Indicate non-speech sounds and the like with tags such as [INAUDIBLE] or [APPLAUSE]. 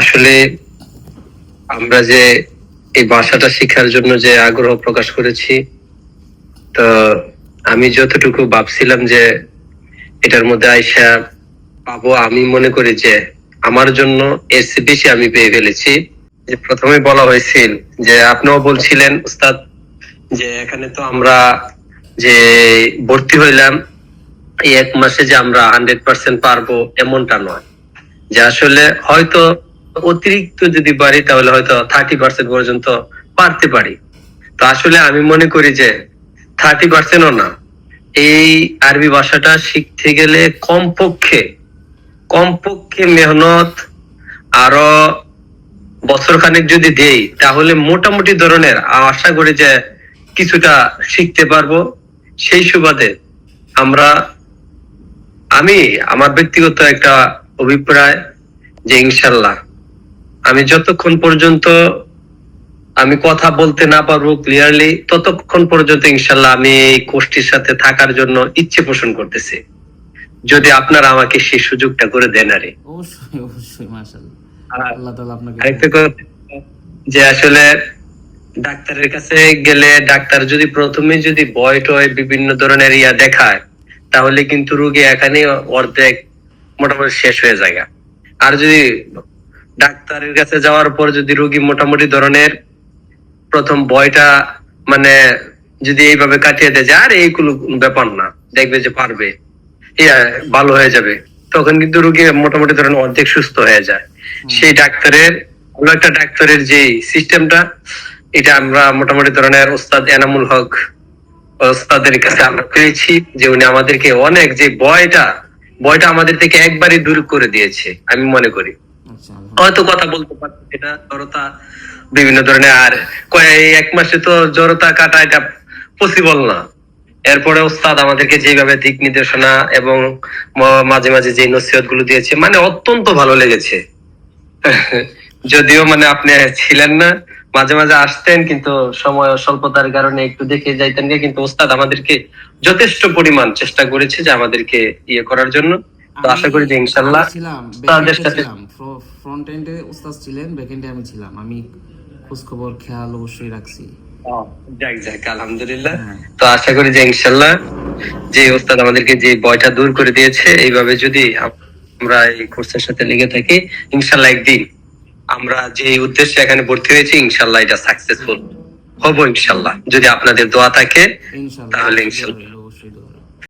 আসলে আমরা যে এই ভাষাটা শিখার জন্য যে আগ্রহ প্রকাশ করেছি, তো আমি যতটুকু ভাবছিলাম যে এটার মধ্যে আইসা পাবো, আমি মনে করি যে আমার জন্য এর বেশি আমি পেয়ে ফেলেছি। যে প্রথমে বলা হয়েছিল যে আপনিও বলছিলেন উস্তাদ যে এখানে তো আমরা যে ভর্তি হইলাম, এই এক মাসে যে আমরা হান্ড্রেড পার্সেন্ট পারব এমনটা নয়। যে আসলে হয়তো অতিরিক্ত যদি পারি তাহলে হয়তো থার্টি পার্সেন্ট পর্যন্ত পারতে পারি। তো আসলে আমি মনে করি যে থার্টি পার্সেন্টও না। এই আরবি ভাষাটা শিখতে গেলে কমপক্ষে কমপক্ষে মেহনত আরও বছর খানেক যদি দেই, তাহলে মোটামুটি ধরনের আশা করি যে কিছুটা শিখতে পারব। সেই সুবাদে আমরা, আমি, আমার ব্যক্তিগত একটা অভিপ্রায় যে ইনশাল্লাহ আমি যতক্ষণ পর্যন্ত আমি কথা বলতে না পারব ক্লিয়ারলি ততক্ষণ পর্যন্ত ইনশাল্লাহ আমি এই কোষ্ঠীর সাথে থাকার জন্য ইচ্ছে পোষণ করতেছি। যদি আপনারা আমাকে সেই সুযোগটা করে দেন আরে। অবশ্যই অবশ্যই আল্লাহ তাআলা আপনাকে যে আসলে ডাক্তারের কাছে গেলে ডাক্তার যদি প্রথমে যদি ভয় টয় বিভিন্ন ধরনের ইয়া দেখায় তাহলে কিন্তু রোগী এখানে অর্ধেক মোটামুটি শেষ হয়ে যায় আর যদি ডাক্তারের কাছে যাওয়ার পর যদি রোগী মোটামুটি ধরনের প্রথম ভয়টা মানে যদি এইভাবে কাটিয়ে দেয় যে আর এইগুলো কোনো ব্যাপার না দেখবে যে পারবে ভালো হয়ে যাবে তখন কিন্তু রোগী মোটামুটি ধরেন অর্ধেক সুস্থ হয়ে যায়। সেই ডাক্তারের ভালো একটা ডাক্তারের যে সিস্টেমটা এটা আমরা মোটামুটি ধরনের ওস্তাদ এনামুল হক ওস্তাদের কাছে আমরা পেয়েছি যে উনি আমাদেরকে অনেক যে ভয়টা ভয়টা আমাদের থেকে একবারই দূর করে দিয়েছে আমি মনে করি। হয়তো কথা বলতে পারছি এটা জড়তা বিভিন্ন ধরনের। আর এক মাসে তো জড়তা কাটা এটা পসিবল না। এরপরে ওস্তাদ আমাদেরকে যেভাবে দিক নির্দেশনা এবং মাঝে মাঝে যে নসিহতগুলো দিয়েছে মানে অত্যন্ত ভালো লেগেছে। [LAUGHS] যদিও মানে আপনি ছিলেন না, মাঝে মাঝে আসতেন, কিন্তু সময় স্বল্পতার কারণে একটু দেখে যাইতেন কিন্তু ওস্তাদ আমাদেরকে যথেষ্ট পরিমাণ চেষ্টা করেছে যে আমাদেরকে ইয়ে করার জন্য। তো আশা করি যে ছিলাম তাদের সাথে ফ্রন্ট এন্ডে উস্তাদ ছিলেন ব্যাকএন্ডে আমি ছিলাম আমি খোঁজ খবর খেয়াল অবশ্যই রাখছি। যাক যাক আলহামদুলিল্লাহ। হ্যাঁ। তো আশা করি যে ইনশাল্লাহ যে ওস্তাদ আমাদেরকে যে ভয়টা দূর করে দিয়েছে এইভাবে যদি আমরা এই কোর্সের সাথে লেগে থাকি ইনশাল্লাহ একদিন আমরা যে উদ্দেশ্যে এখানে ভর্তি হয়েছি ইনশাল্লাহ এটা সাকসেসফুল হব ইনশাল্লাহ। যদি আপনাদের দোয়া থাকে তাহলে ইনশাল্লাহ।